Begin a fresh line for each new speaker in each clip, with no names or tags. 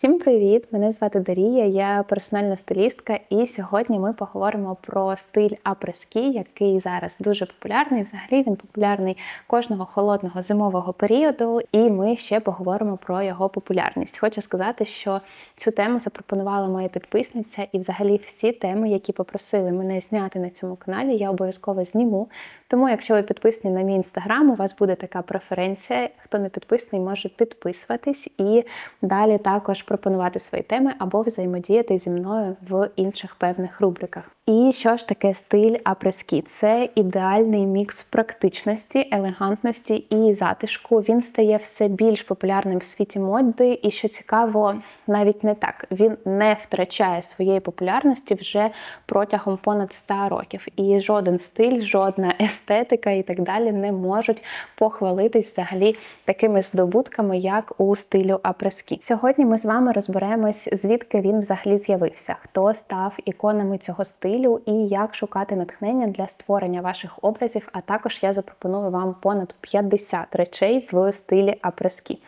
Всім привіт! Мене звати Дарія, я персональна стилістка, і сьогодні ми поговоримо про стиль апрески, який зараз дуже популярний. Взагалі він популярний кожного холодного зимового періоду, і ми ще поговоримо про його популярність. Хочу сказати, що цю тему запропонувала моя підписниця, і взагалі всі теми, які попросили мене зняти на цьому каналі, я обов'язково зніму. Тому, якщо ви підписані на мій інстаграм, у вас буде така преференція. Хто не підписаний, може підписуватись і далі також пропонувати свої теми або взаємодіяти зі мною в інших певних рубриках. І що ж таке стиль апрески? Це ідеальний мікс практичності, елегантності і затишку. Він стає все більш популярним в світі моди, і що цікаво, навіть не так. Він не втрачає своєї популярності вже протягом понад 100 років. І жоден стиль, жодна естетика і так далі не можуть похвалитись взагалі такими здобутками, як у стилю апрески. Сьогодні ми з вами розберемось, звідки він взагалі з'явився, хто став іконами цього стилю і як шукати натхнення для створення ваших образів. А також я запропоную вам понад 50 речей в стилі апрески.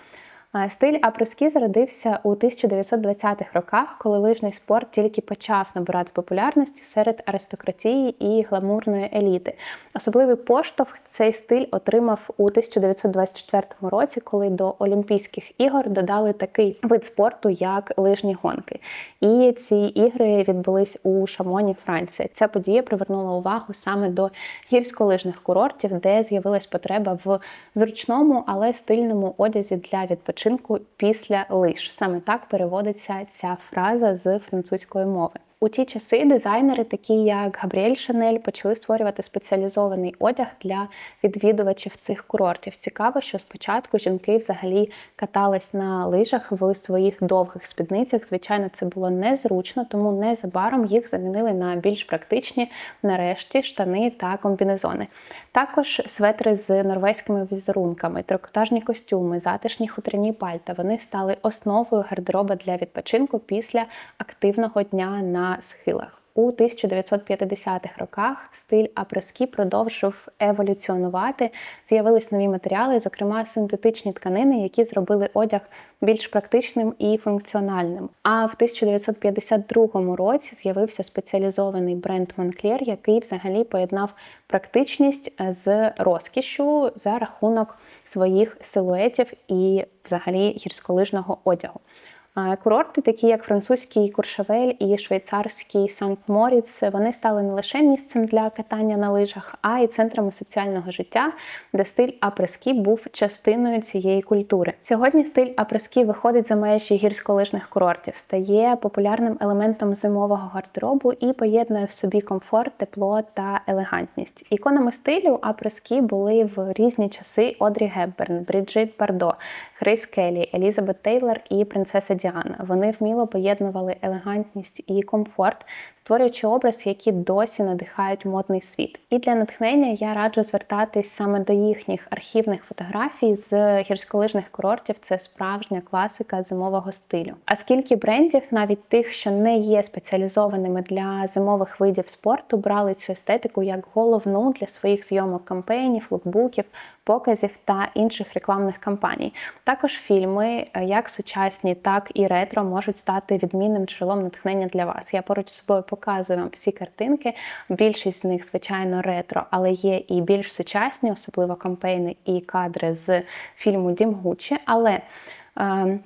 Стиль апрески зародився у 1920-х роках, коли лижний спорт тільки почав набирати популярності серед аристократії і гламурної еліти. Особливий поштовх цей стиль отримав у 1924 році, коли до Олімпійських ігор додали такий вид спорту, як лижні гонки. І ці ігри відбулись у Шамоні, Франція. Ця подія привернула увагу саме до гірськолижних курортів, де з'явилась потреба в зручному, але стильному одязі для відпочинку після лиш. Саме так переводиться ця фраза з французької мови. У ті часи дизайнери, такі як Габріель Шанель, почали створювати спеціалізований одяг для відвідувачів цих курортів. Цікаво, що спочатку жінки взагалі катались на лижах в своїх довгих спідницях. Звичайно, це було незручно, тому незабаром їх замінили на більш практичні, нарешті, штани та комбінезони. Також светри з норвезькими візерунками, трикотажні костюми, затишні хутряні пальта. Вони стали основою гардероба для відпочинку після активного дня на схилах. У 1950-х роках стиль апрески продовжив еволюціонувати. З'явились нові матеріали, зокрема синтетичні тканини, які зробили одяг більш практичним і функціональним. А в 1952 році з'явився спеціалізований бренд Moncler, який взагалі поєднав практичність з розкішшю за рахунок своїх силуетів і взагалі гірськолижного одягу. Курорти, такі як французький Куршавель і швейцарський Санкт-Моріц, вони стали не лише місцем для катання на лижах, а й центрами соціального життя, де стиль апрески був частиною цієї культури. Сьогодні стиль апрески виходить за межі гірськолижних курортів, стає популярним елементом зимового гардеробу і поєднує в собі комфорт, тепло та елегантність. Іконами стилю апрески були в різні часи Одрі Гепберн, Бріджит Бардо, Грейс Келлі, Елізабет Тейлор і принцеса Діана. Вони вміло поєднували елегантність і комфорт, створюючи образ, які досі надихають модний світ. І для натхнення я раджу звертатись саме до їхніх архівних фотографій з гірськолижних курортів. Це справжня класика зимового стилю. А скільки брендів, навіть тих, що не є спеціалізованими для зимових видів спорту, брали цю естетику як головну для своїх зйомок кампейнів, лукбуків, показів та інших рекламних кампаній. Також фільми, як сучасні, так і ретро, можуть стати відмінним джерелом натхнення для вас. Я поруч з собою показую вам всі картинки. Більшість з них, звичайно, ретро, але є і більш сучасні, особливо кампейни і кадри з фільму Дім Гуччі. Але е,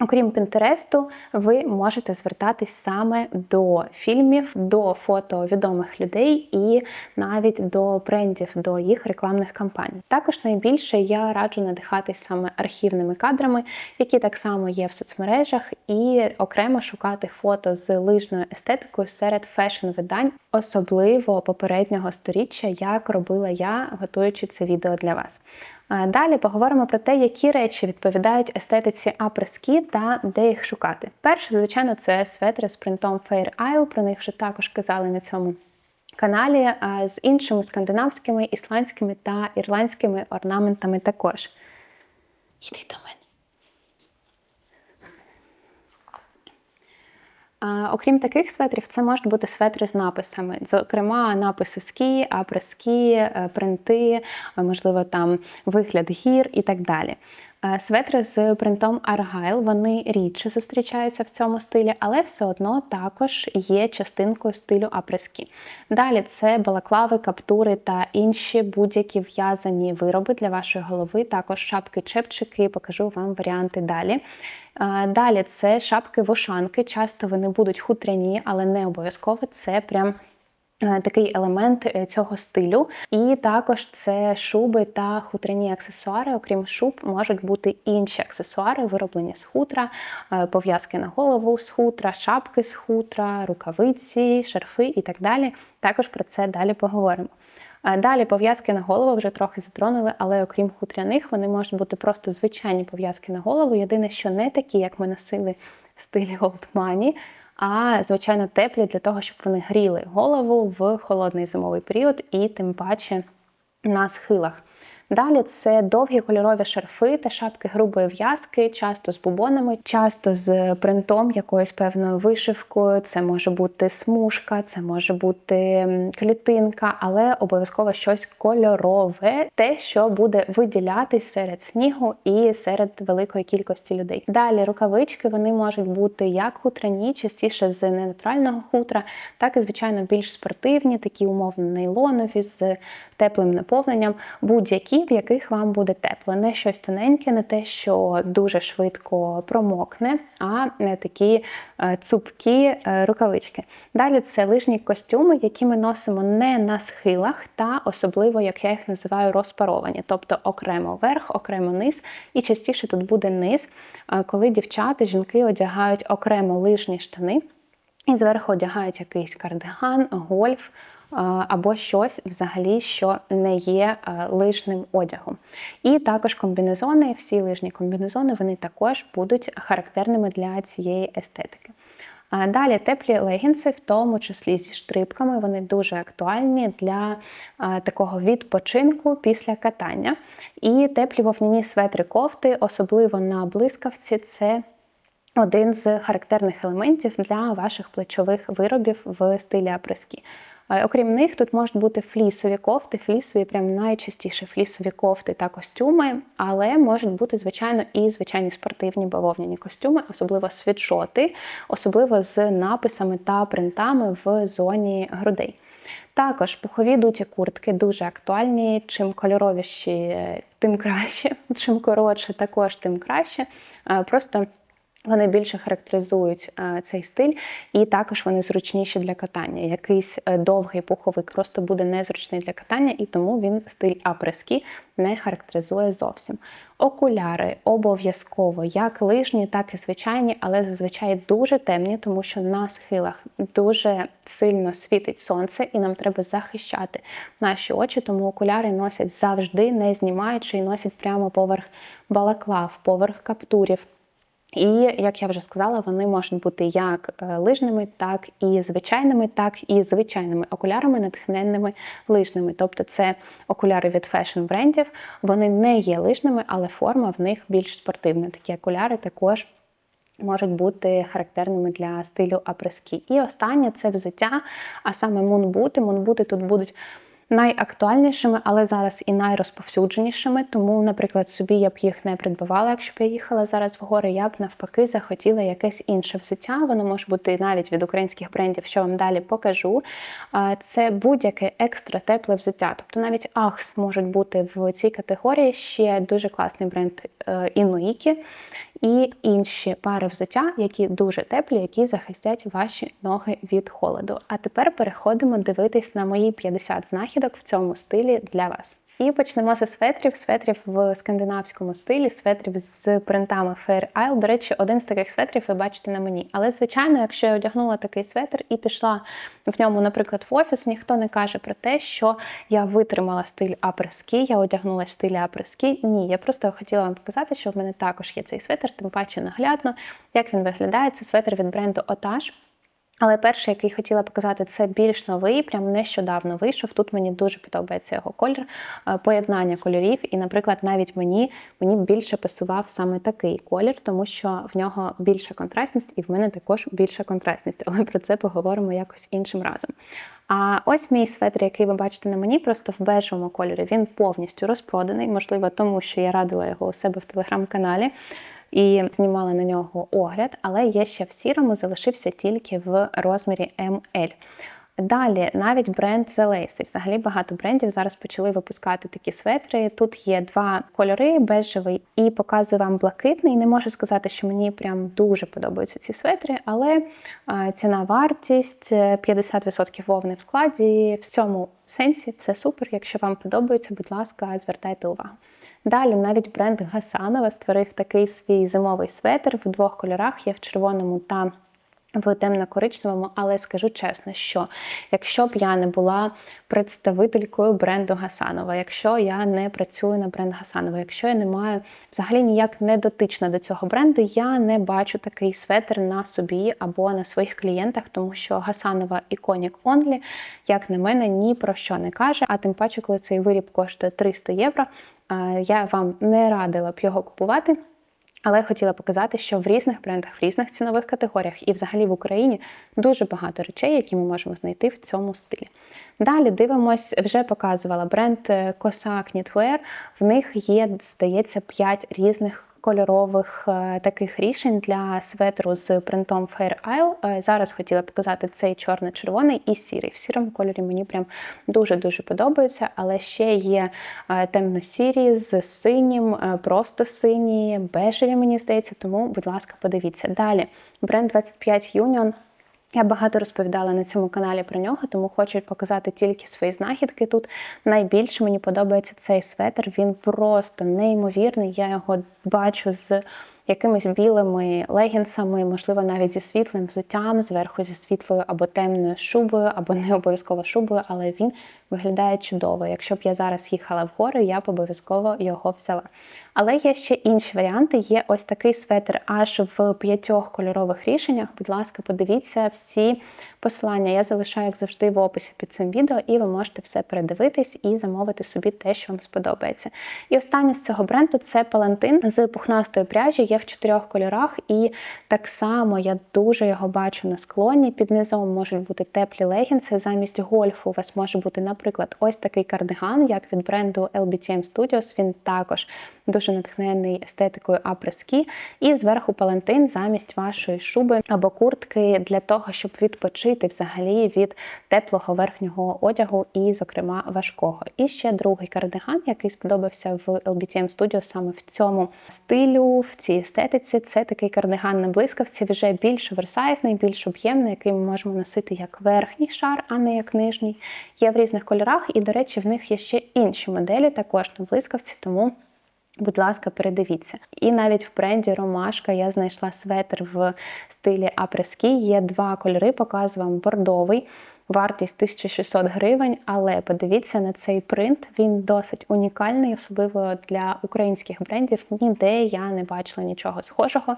Окрім Пінтересту, ви можете звертатись саме до фільмів, до фото відомих людей і навіть до брендів, до їх рекламних кампаній. Також найбільше я раджу надихатись саме архівними кадрами, які так само є в соцмережах, і окремо шукати фото з лижною естетикою серед фешн-видань, особливо попереднього сторіччя, як робила я, готуючи це відео для вас. Далі поговоримо про те, які речі відповідають естетиці апрески та де їх шукати. Перше, звичайно, це светри з принтом Fair Isle, про них вже також казали на цьому каналі, з іншими скандинавськими, ісландськими та ірландськими орнаментами також. Йди до мене. Окрім таких светрів, це можуть бути светри з написами, зокрема, написи скі, апрески, принти, можливо, там вигляд гір і так далі. Е, Светри з принтом Argyle, вони рідше зустрічаються в цьому стилі, але все одно також є частинкою стилю апрески. Далі це балаклави, каптури та інші будь-які в'язані вироби для вашої голови, також шапки-чепчики, покажу вам варіанти далі. Е, Далі це шапки-вошанки. Часто вони будуть хутряні, але не обов'язково. Це прям такий елемент е, цього стилю. І також це шуби та хутряні аксесуари. Окрім шуб, можуть бути інші аксесуари, вироблені з хутра, е, пов'язки на голову з хутра, шапки з хутра, рукавиці, шарфи і так далі. Також про це далі поговоримо. Е, Далі пов'язки на голову вже трохи затронули, але окрім хутряних, вони можуть бути просто звичайні пов'язки на голову. Єдине, що не такі, як ми носили стилі Old Money, а звичайно теплі для того, щоб вони гріли голову в холодний зимовий період і тим паче на схилах. Далі це довгі кольорові шарфи та шапки грубої в'язки, часто з бубонами, часто з принтом, якоюсь певною вишивкою. Це може бути смужка, це може бути клітинка, але обов'язково щось кольорове, те, що буде виділятись серед снігу і серед великої кількості людей. Далі рукавички вони можуть бути як хутряні, частіше з ненатурального хутра, так і звичайно більш спортивні, такі умовно нейлонові з теплим наповненням, будь-які, в яких вам буде тепло. Не щось тоненьке, не те, що дуже швидко промокне, а не такі е, цупкі е, рукавички. Далі це лижні костюми, які ми носимо не на схилах, та особливо, як я їх називаю, розпаровані, тобто окремо верх, окремо низ, і частіше тут буде низ, е, коли дівчата, жінки одягають окремо лижні штани. І зверху одягають якийсь кардиган, гольф або щось взагалі, що не є а, лижним одягом. І також комбінезони, всі лижні комбінезони, вони також будуть характерними для цієї естетики. Далі теплі легінси, в тому числі зі штрипками, вони дуже актуальні для такого відпочинку після катання. І теплі вовняні светри кофти, особливо на блискавці, це один з характерних елементів для ваших плечових виробів в стилі апрески. Окрім них, тут можуть бути флісові кофти, флісові, прям найчастіше флісові кофти та костюми, але можуть бути, звичайно, і звичайні спортивні бавовняні костюми, особливо світшоти, особливо з написами та принтами в зоні грудей. Також пухові дуті куртки дуже актуальні. Чим кольоровіші, е, тим краще, чим коротше, також тим краще. Е, Просто вони більше характеризують е, цей стиль, і також вони зручніші для катання. Якийсь е, довгий пуховик просто буде незручний для катання, і тому він стиль апрески не характеризує зовсім. Окуляри обов'язково, як лижні, так і звичайні, але зазвичай дуже темні, тому що на схилах дуже сильно світить сонце, і нам треба захищати наші очі, тому окуляри носять завжди, не знімаючи, і носять прямо поверх балаклав, поверх каптурів. І, як я вже сказала, вони можуть бути як е, лижними, так і звичайними, так і звичайними окулярами, натхненними лижними. Тобто це окуляри від фешн брендів. Вони не є лижними, але форма в них більш спортивна. Такі окуляри також. Можуть бути характерними для стилю апрески. І останнє це взуття, а саме мунбути. Мунбути тут будуть найактуальнішими, але зараз і найрозповсюдженішими. Тому, наприклад, собі я б їх не придбавала, якщо б я їхала зараз в гори, я б навпаки захотіла якесь інше взуття. Воно може бути навіть від українських брендів, що вам далі покажу. Це будь-яке екстра тепле взуття. Тобто навіть Ахс можуть бути в цій категорії ще дуже класний бренд е, Інуїкі і інші пари взуття, які дуже теплі, які захистять ваші ноги від холоду. А тепер переходимо дивитись на мої 50 знахідок в цьому стилі для вас. І почнемо зі светрів. Светрів в скандинавському стилі, светрів з принтами Fair Isle. До речі, один з таких светрів ви бачите на мені. Але, звичайно, якщо я одягнула такий светр і пішла в ньому, наприклад, в офіс, ніхто не каже про те, що я витримала стиль апрески, я одягнулася в стилі апрески. Ні, я просто хотіла вам показати, що в мене також є цей светр, тим паче наглядно, як він виглядає. Це светр від бренду Otage. Але перший, який хотіла показати, це більш новий, прям нещодавно вийшов. Тут мені дуже подобається його колір, е, поєднання кольорів. І, наприклад, навіть мені мені більше пасував саме такий колір, тому що в нього більша контрастність, і в мене також більша контрастність. Але про це поговоримо якось іншим разом. А ось мій светр, який ви бачите на мені, просто в бежевому кольорі. Він повністю розпроданий, можливо, тому що я радила його у себе в телеграм-каналі і знімала на нього огляд, але є ще в сірому, залишився тільки в розмірі ML. Далі навіть бренд The Lace. Взагалі багато брендів зараз почали випускати такі светри. Тут є два кольори, бежевий і показую вам блакитний. Не можу сказати, що мені прям дуже подобаються ці светри, але ціна вартість 50% вовни в складі. В цьому сенсі все супер. Якщо вам подобається, будь ласка, звертайте увагу. Далі навіть бренд Гасанова створив такий свій зимовий светр. В двох кольорах: є в червоному та в темно-коричневому, але скажу чесно, що якщо б я не була представителькою бренду Гасанова, якщо я не працюю на бренд Гасанова, якщо я не маю взагалі ніяк не дотична до цього бренду, я не бачу такий светр на собі або на своїх клієнтах, тому що Гасанова Iconic Only, як на мене, ні про що не каже. А тим паче, коли цей виріб коштує 300 євро, я вам не радила б його купувати. Але хотіла показати, що в різних брендах, в різних цінових категоріях і взагалі в Україні дуже багато речей, які ми можемо знайти в цьому стилі. Далі дивимось, вже показувала бренд Cossack Knitwear. В них є, здається, 5 різних кольорових е, таких рішень для светру з принтом Fair Isle. Е, зараз хотіла показати цей чорно-червоний і сірий. В сірому кольорі мені прям дуже-дуже подобається, але ще є е, темно-сірі з синім, просто сині, бежеві, мені здається, тому, будь ласка, подивіться. Далі бренд 25 Union. Я багато розповідала на цьому каналі про нього, тому хочу показати тільки свої знахідки тут. Найбільше мені подобається цей светр. Він просто неймовірний. Я його бачу з якимись білими легінсами, можливо, навіть зі світлим взуттям, зверху зі світлою або темною шубою, або не обов'язково шубою, але він виглядає чудово. Якщо б я зараз їхала в гори, я б обов'язково його взяла. Але є ще інші варіанти. Є ось такий светр аж в п'ятьох кольорових рішеннях. Будь ласка, подивіться всі посилання. Я залишаю, як завжди, в описі під цим відео, і ви можете все передивитись і замовити собі те, що вам сподобається. І останнє з цього бренду це палантин з пухнастої пряжі, є в чотирьох кольорах, і так само я дуже його бачу на склоні. Під низом можуть бути теплі легінси. Замість гольфу у вас може бути, наприклад, ось такий кардиган, як від бренду LBTM Studios. Він також дуже натхнений естетикою апрески. І зверху палантин замість вашої шуби або куртки для того, щоб відпочити взагалі від теплого верхнього одягу і, зокрема, важкого. І ще другий кардиган, який сподобався в LBTM Studio саме в цьому стилю, в цій естетиці. Це такий кардиган на блискавці, вже більш оверсайзний, більш об'ємний, який ми можемо носити як верхній шар, а не як нижній. Є в різних кольорах, і, до речі, в них є ще інші моделі, також на блискавці, тому. Будь ласка, передивіться. І навіть в бренді Ромашка я знайшла светр в стилі апрески. Є два кольори, показую вам бордовий, вартість 1600 гривень. Але подивіться на цей принт, він досить унікальний, особливо для українських брендів. Ніде я не бачила нічого схожого.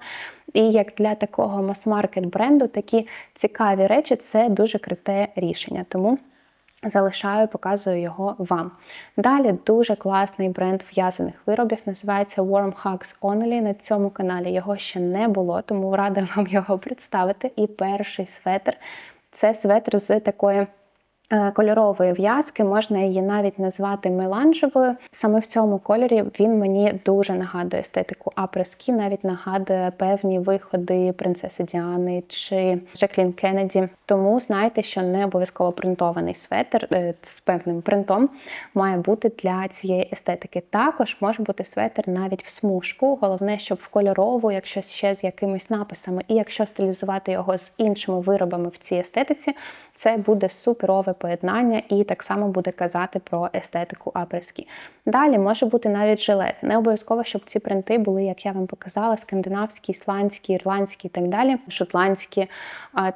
І як для такого мас-маркет бренду такі цікаві речі це дуже круте рішення. Тому. Залишаю, показую його вам. Далі дуже класний бренд в'язаних виробів, називається Warm Hugs Only. На цьому каналі його ще не було, тому рада вам його представити. І перший светр це светр з такої кольорової в'язки, можна її навіть назвати меланжевою. Саме в цьому кольорі він мені дуже нагадує естетику апрески, навіть нагадує певні виходи принцеси Діани чи Жеклін Кеннеді. Тому знайте, що не обов'язково принтований светр е, з певним принтом має бути для цієї естетики. Також може бути светр навіть в смужку. Головне, щоб в кольорову, якщо ще з якимись написами, і якщо стилізувати його з іншими виробами в цій естетиці, це буде суперове поєднання і так само буде казати про естетику апрески. Далі може бути навіть жилет. Не обов'язково, щоб ці принти були, як я вам показала, скандинавські, ісландські, ірландські і так далі, шотландські.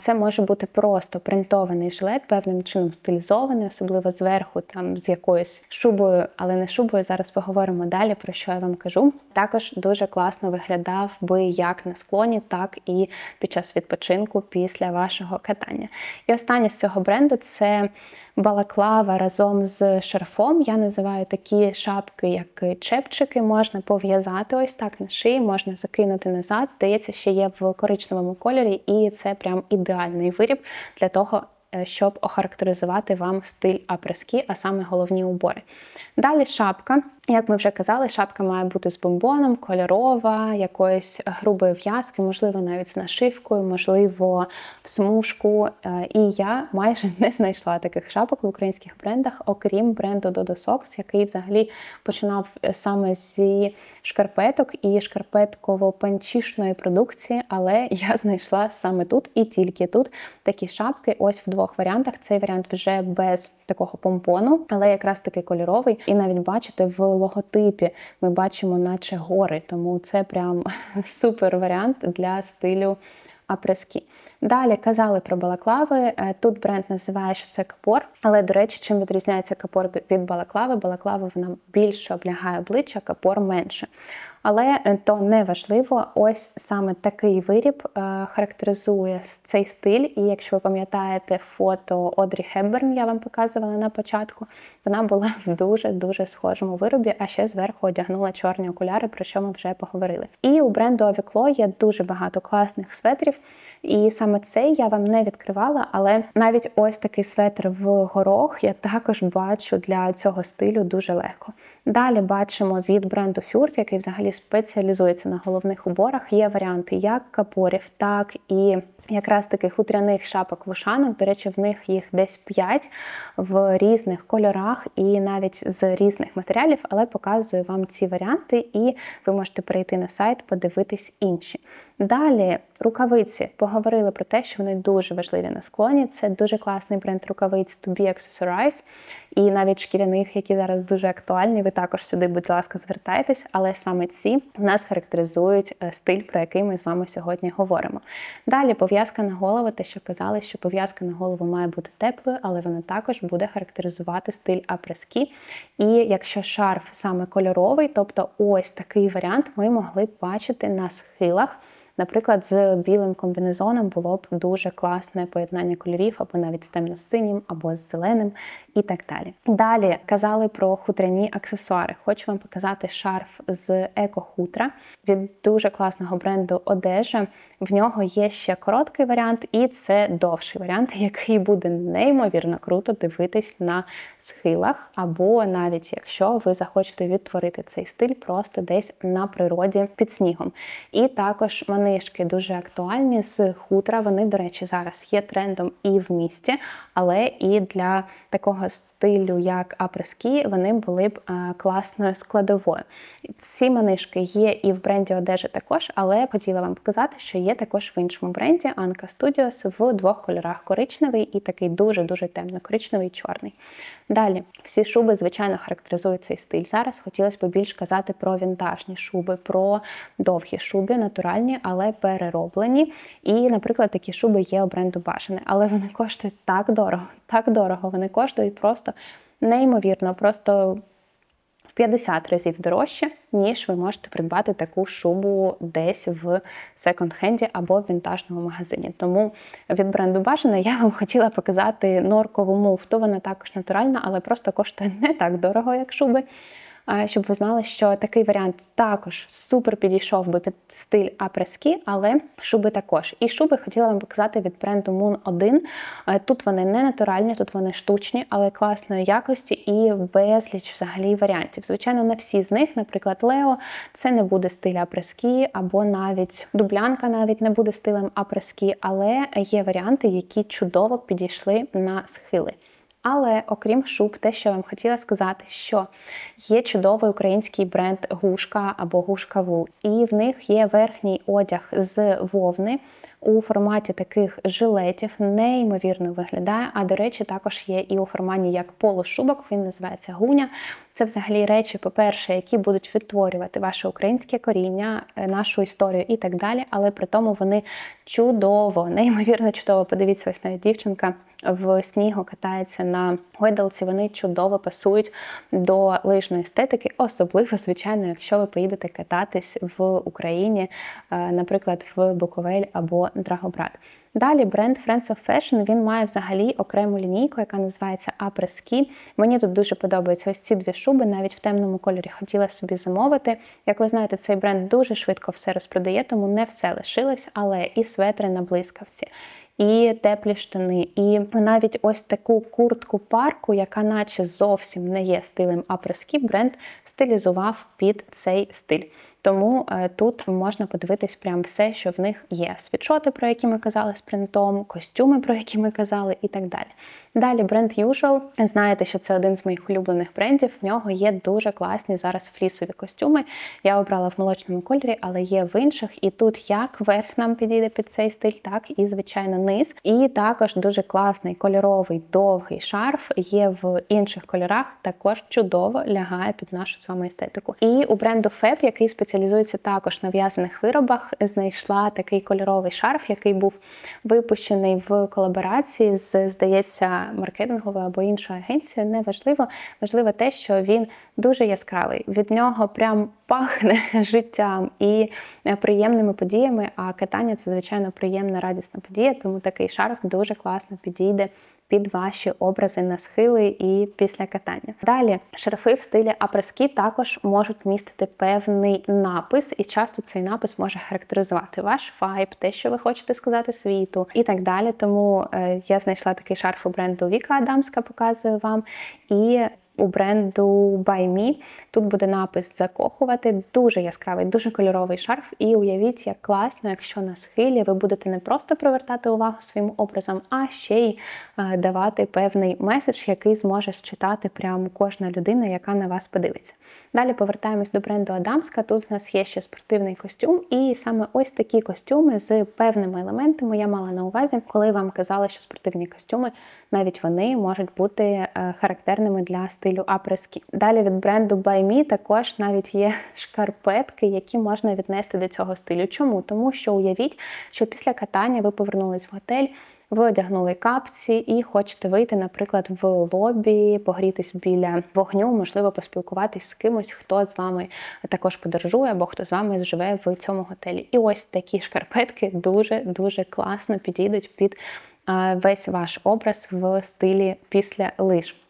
Це може бути просто принтований жилет, певним чином стилізований, особливо зверху, там з якоюсь шубою, але не шубою. Зараз поговоримо далі, про що я вам кажу. Також дуже класно виглядав би як на склоні, так і під час відпочинку після вашого катання. І останнє з цього бренду це балаклава разом з шарфом. Я називаю такі шапки, як чепчики, можна пов'язати ось так на шиї, можна закинути назад. Здається, ще є в коричневому кольорі, і це прям ідеальний виріб для того. е, Щоб охарактеризувати вам стиль апрески, а саме головні убори. Далі шапка. Як ми вже казали, шапка має бути з бомбоном, кольорова, якоїсь грубої в'язки, можливо, навіть з нашивкою, можливо, в смужку. Е, І я майже не знайшла таких шапок в українських брендах, окрім бренду Dodo Socks, який взагалі починав саме зі шкарпеток і шкарпетково-панчішної продукції, але я знайшла саме тут і тільки тут такі шапки. Ось в двох варіантах. Цей варіант вже без такого помпону, але якраз таки кольоровий. І навіть бачите, в логотипі ми бачимо, наче гори, тому це прям супер варіант для стилю. Апрески. Далі казали про балаклави. Тут бренд називає, що це капор. Але, до речі, чим відрізняється капор від балаклави? Балаклава вона більше облягає обличчя, капор менше. Але е, то не важливо. Ось саме такий виріб е, характеризує цей стиль. І якщо ви пам'ятаєте фото Одрі Хепберн, я вам показувала на початку, вона була в дуже-дуже схожому виробі, а ще зверху одягнула чорні окуляри, про що ми вже поговорили. І у бренду Авікло є дуже багато класних светрів. І саме цей я вам не відкривала, але навіть ось такий светр в горох я також бачу для цього стилю дуже легко. Далі бачимо від бренду Фюрт, який взагалі спеціалізується на головних уборах. Є варіанти як капорів, так і якраз таких хутряних шапок вушанок. До речі, в них їх десь 5 в різних кольорах і навіть з різних матеріалів, але показую вам ці варіанти, і ви можете перейти на сайт, подивитись інші. Далі рукавиці поговорили про те, що вони дуже важливі на склоні. Це дуже класний бренд рукавиць To Be Accessorize, і навіть шкіряних, які зараз дуже актуальні. Ви також сюди, будь ласка, звертайтесь, але саме ці нас характеризують е, стиль, про який ми з вами сьогодні говоримо. Далі пов'язка на голову, те, що казали, що пов'язка на голову має бути теплою, але вона також буде характеризувати стиль апрески. І якщо шарф саме кольоровий, тобто ось такий варіант ми могли б бачити на схилах. Наприклад, з білим комбінезоном було б дуже класне поєднання кольорів, або навіть з темно-синім, або з зеленим і так далі. Далі казали про хутряні аксесуари. Хочу вам показати шарф з еко-хутра від дуже класного бренду одежа. В нього є ще короткий варіант, і це довший варіант, який буде неймовірно круто дивитись на схилах, або навіть якщо ви захочете відтворити цей стиль просто десь на природі під снігом. І також манишки дуже актуальні з хутра. Вони, до речі, зараз є трендом і в місті, але і для такого стилю, як апрески, вони були б е, класною складовою. Ці манишки є і в бренді одежі також, але я хотіла вам показати, що є також в іншому бренді Anka Studios в двох кольорах: коричневий і такий дуже-дуже темно-коричневий чорний. Далі, всі шуби, звичайно, характеризують цей стиль. Зараз хотілося б більш казати про вінтажні шуби, про довгі шуби, натуральні, але перероблені. І, наприклад, такі шуби є у бренду Башини, але вони коштують так дорого, так дорого. Вони коштують просто неймовірно, просто в 50 разів дорожче, ніж ви можете придбати таку шубу десь в секонд-хенді або в вінтажному магазині. Тому від бренду Бажана я вам хотіла показати норкову муфту. Вона також натуральна, але просто коштує не так дорого, як шуби. Щоб ви знали, що такий варіант також супер підійшов би під стиль апрески, але шуби також. І шуби хотіла вам показати від бренду Moon 1. Е, Тут вони не натуральні, тут вони штучні, але класної якості і безліч взагалі варіантів. Звичайно, не всі з них, наприклад, Лео, це не буде стиль апрески, або навіть дублянка навіть не буде стилем апрески, але є варіанти, які чудово підійшли на схили. Але окрім шуб, те, що я вам хотіла сказати, що є чудовий український бренд Гушка або Гушка Вул, і в них є верхній одяг з вовни. у форматі таких жилетів, неймовірно виглядає. А до речі, також є і у форматі як полушубок, він називається гуня. Це взагалі речі, по-перше, які будуть відтворювати ваше українське коріння, е, нашу історію і так далі. Але при тому вони чудово, неймовірно чудово. Подивіться, ось навіть дівчинка в снігу катається на гойдалці. Вони чудово пасують до лижної естетики, особливо, звичайно, якщо ви поїдете кататись в Україні, е, наприклад, в Буковель або Драгобрат. Далі бренд Friends of Fashion, він має взагалі окрему лінійку, яка називається Après-Ski. Мені тут дуже подобаються ось ці дві шуби, навіть в темному кольорі хотіла собі замовити. Як ви знаєте, цей бренд дуже швидко все розпродає, тому не все лишилось, але і светри на блискавці. І теплі штани, і навіть ось таку куртку парку, яка наче зовсім не є стилем апрески, бренд стилізував під цей стиль. Тому е, тут можна подивитись прям все, що в них є. Світшоти, про які ми казали з принтом, костюми, про які ми казали, і так далі. Далі бренд Usual. Знаєте, що це один з моїх улюблених брендів. В нього є дуже класні зараз флісові костюми. Я обрала в молочному кольорі, але є в інших. І тут як верх нам підійде під цей стиль, так і, звичайно, низ. І також дуже класний кольоровий довгий шарф є в інших кольорах. Також чудово лягає під нашу з естетику. І у бренду Fab, який спеціалізується також на в'язаних виробах, знайшла такий кольоровий шарф, який був випущений в колаборації з, здається маркетинговою або іншою агенцією, не важливо. Важливо те, що він дуже яскравий. Від нього прям пахне життям і е, приємними подіями. А катання це звичайно приємна радісна подія, тому такий шарф дуже класно підійде під ваші образи на схили і після катання. Далі шарфи в стилі апрескі також можуть містити певний напис, і часто цей напис може характеризувати ваш вайб, те, що ви хочете сказати світу, і так далі. Тому е, я знайшла такий шарф у бренду Віка Адамська, показую вам. І у бренду By. Тут буде напис Закохувати, дуже яскравий, дуже кольоровий шарф. І уявіть, як класно, якщо на схилі ви будете не просто привертати увагу своїм образом, а ще й е, давати певний меседж, який зможе считати прямо кожна людина, яка на вас подивиться. Далі повертаємось до бренду Адамська. Тут у нас є ще спортивний костюм, і саме ось такі костюми з певними елементами я мала на увазі, коли вам казала, що спортивні костюми навіть вони можуть бути е, характерними для стилю апрески. Далі від бренду Me також навіть є шкарпетки, які можна віднести до цього стилю. Чому? Тому що уявіть, що після катання ви повернулись в готель. Ви одягнули капці і хочете вийти, наприклад, в лобі, погрітись біля вогню, можливо, поспілкуватись з кимось, хто з вами також подорожує або хто з вами живе в цьому готелі. І ось такі шкарпетки дуже дуже класно підійдуть під весь ваш образ в стилі після лиш.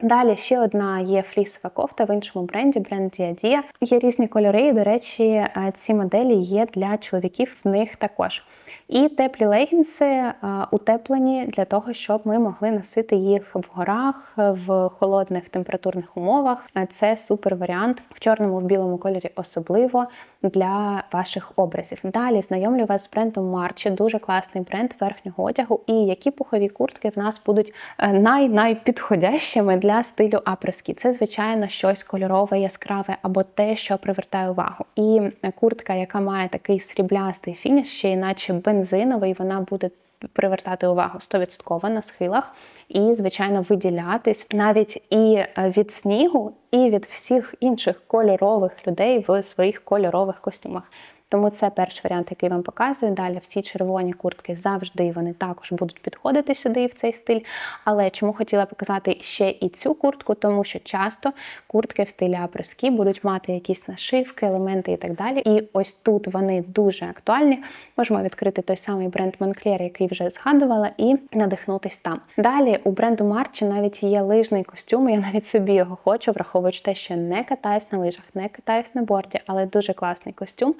Далі ще одна є флісова кофта в іншому бренді, бренд Діадія. Є різні кольори, і, до речі, ці моделі є для чоловіків, в них також. І теплі легінси утеплені для того, щоб ми могли носити їх в горах, в холодних температурних умовах. Це супер варіант в чорному, в білому кольорі, особливо для ваших образів. Далі знайомлю вас з брендом Марчі, дуже класний бренд верхнього одягу. І які пухові куртки в нас будуть е, най-найпідходящими для стилю апрески. Це, звичайно, щось кольорове, яскраве або те, що привертає увагу. І куртка, яка має такий сріблястий фініш, ще іначе бензиновий, вона буде привертати увагу 100% на схилах і, звичайно, виділятись навіть і від снігу, і від всіх інших кольорових людей в своїх кольорових костюмах. Тому це перший варіант, який вам показую. Далі всі червоні куртки завжди вони також будуть підходити сюди в цей стиль. Але чому хотіла показати ще і цю куртку, тому що часто куртки в стилі апрески будуть мати якісь нашивки, елементи і так далі. І ось тут вони дуже актуальні. Можемо відкрити той самий бренд Moncler, який вже згадувала, і надихнутись там. Далі у бренду Марчі навіть є лижний костюм. Я навіть собі його хочу, враховуючи те, що не катаюсь на лижах, не катаюсь на борді, але дуже класний костюм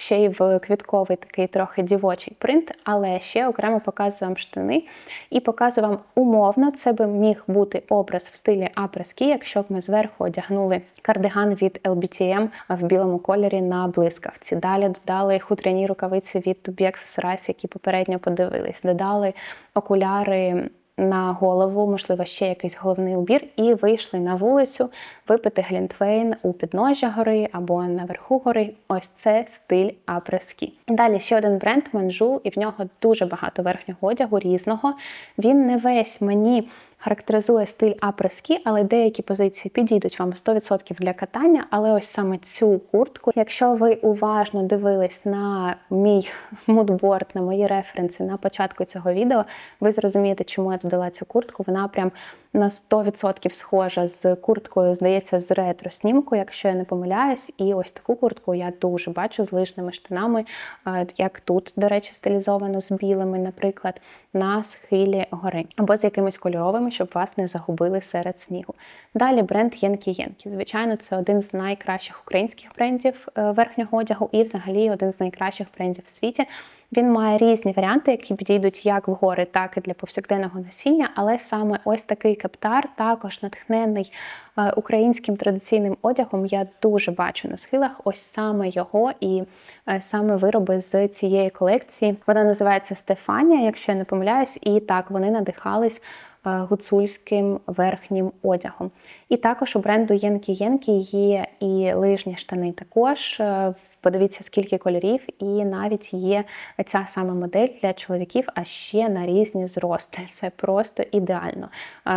ще й в квітковий такий трохи дівочий принт, але ще окремо показую вам штани і показую вам умовно, це би міг бути образ в стилі апрески, якщо б ми зверху одягнули кардиган від LBTM в білому кольорі на блискавці. Далі додали хутряні рукавиці від Accessorize, які попередньо подивились. Додали окуляри на голову, можливо, ще якийсь головний убір, і вийшли на вулицю випити глінтвейн у підножжя гори або наверху гори. Ось це стиль апрески. Далі ще один бренд Манжул, і в нього дуже багато верхнього одягу різного. Він не весь мені характеризує стиль апрески, але деякі позиції підійдуть вам 100% для катання. Але ось саме цю куртку, якщо ви уважно дивились на мій мудборд, на мої референси на початку цього відео, ви зрозумієте, чому я додала цю куртку. Вона прям на 100% схожа з курткою, здається, з ретро-снімку, якщо я не помиляюсь. І ось таку куртку я дуже бачу з лижними штанами, е, як тут, до речі, стилізовано з білими, наприклад, на схилі гори, або з якимись кольоровими, щоб вас не загубили серед снігу. Далі бренд Єнкі Єнкі. Звичайно, це один з найкращих українських брендів е, верхнього одягу і, взагалі, один з найкращих брендів в світі. Він має різні варіанти, які підійдуть як в гори, так і для повсякденного носіння. Але саме ось такий каптар, також натхнений е, українським традиційним одягом. Я дуже бачу на схилах ось саме його і е, саме вироби з цієї колекції. Вона називається Стефанія, якщо я не помиляюсь, і так вони надихались. Е, гуцульським верхнім одягом. І також у бренду Єнкі Єнкі є і лижні штани також Подивіться, скільки кольорів, і навіть є ця сама модель для чоловіків, а ще на різні зрости. Це просто ідеально.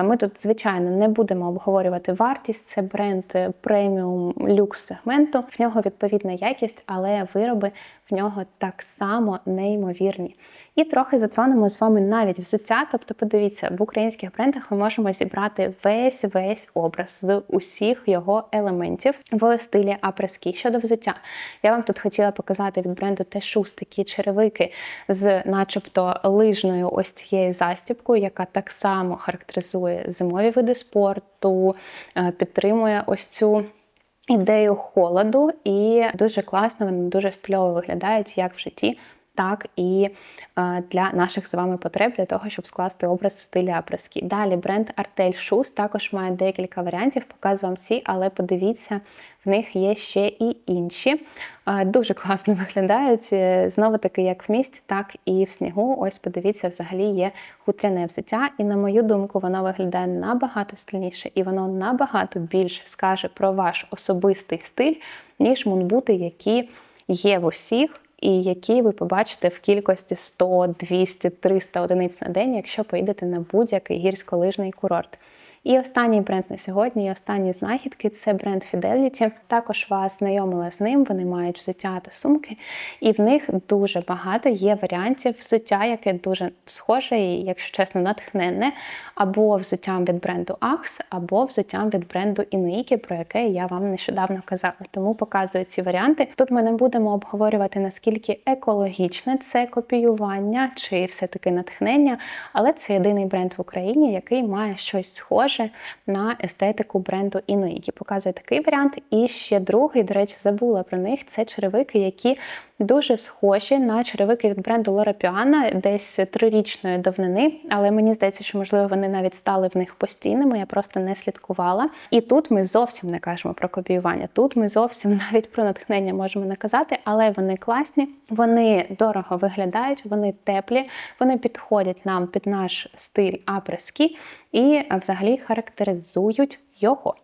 Ми тут, звичайно, не будемо обговорювати вартість. Це бренд преміум люкс сегменту. В нього відповідна якість, але вироби в нього так само неймовірні. І трохи затронемо з вами навіть взуття. Тобто, подивіться, в українських брендах ми можемо зібрати весь весь образ з усіх його елементів в стилі апрески щодо взуття. Я вам тут хотіла показати від бренду Тешус такі черевики з, начебто, лижною ось цією застібкою, яка так само характеризує зимові види спорту, е, підтримує ось цю. Ідею холоду, і дуже класно, вони дуже стильово виглядають як в житті, так і е, для наших з вами потреб, для того, щоб скласти образ в стилі апрески. Далі бренд Artel Shoes також має декілька варіантів, показую вам ці, але подивіться, в них є ще і інші. Е, дуже класно виглядають. Е, Знову таки, як в місті, так і в снігу. Ось, подивіться, взагалі є хутряне взуття. І, на мою думку, воно виглядає набагато стильніше, і воно набагато більше скаже про ваш особистий стиль, ніж мунбути, які є в усіх і які ви побачите в кількості 100, 200, 300 одиниць на день, якщо поїдете на будь-який гірськолижний курорт. І останній бренд на сьогодні, і останні знахідки це бренд Fidelity. Також вас знайомила з ним, вони мають взуття та сумки, і в них дуже багато є варіантів взуття, яке дуже схоже і, якщо чесно, натхненне, або взуттям від бренду Axe, або взуттям від бренду Inuiki, про яке я вам нещодавно казала. Тому показую ці варіанти. Тут ми не будемо обговорювати, наскільки екологічне це копіювання чи все-таки натхнення, але це єдиний бренд в Україні, який має щось схоже схоже на естетику бренду Inuiki. Показує такий варіант. І ще другий, до речі, забула про них. Це черевики, які дуже схожі на черевики від бренду Lora Piana десь трирічної давнини, але мені здається, що, можливо, вони навіть стали в них постійними, я просто не слідкувала. І тут ми зовсім не кажемо про копіювання. Тут ми зовсім навіть про натхнення можемо не казати, але вони класні, вони дорого виглядають, вони теплі, вони підходять нам під наш стиль апрески і взагалі характеризують його.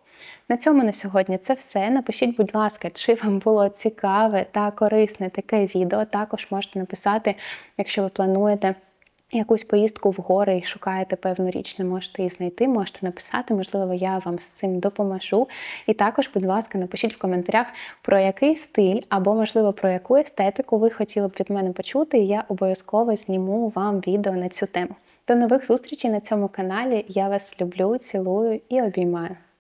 На цьому на сьогодні це все. Напишіть, будь ласка, чи вам було цікаве та корисне таке відео. Також можете написати, якщо ви плануєте. Якусь поїздку в гори і шукаєте певну річ, не можете її знайти, можете написати, можливо, я вам з цим допоможу. І також, будь ласка, напишіть в коментарях, про який стиль або, можливо, про яку естетику ви хотіли б від мене почути, і я обов'язково зніму вам відео на цю тему. До нових зустрічей на цьому каналі. Я вас люблю, цілую і обіймаю.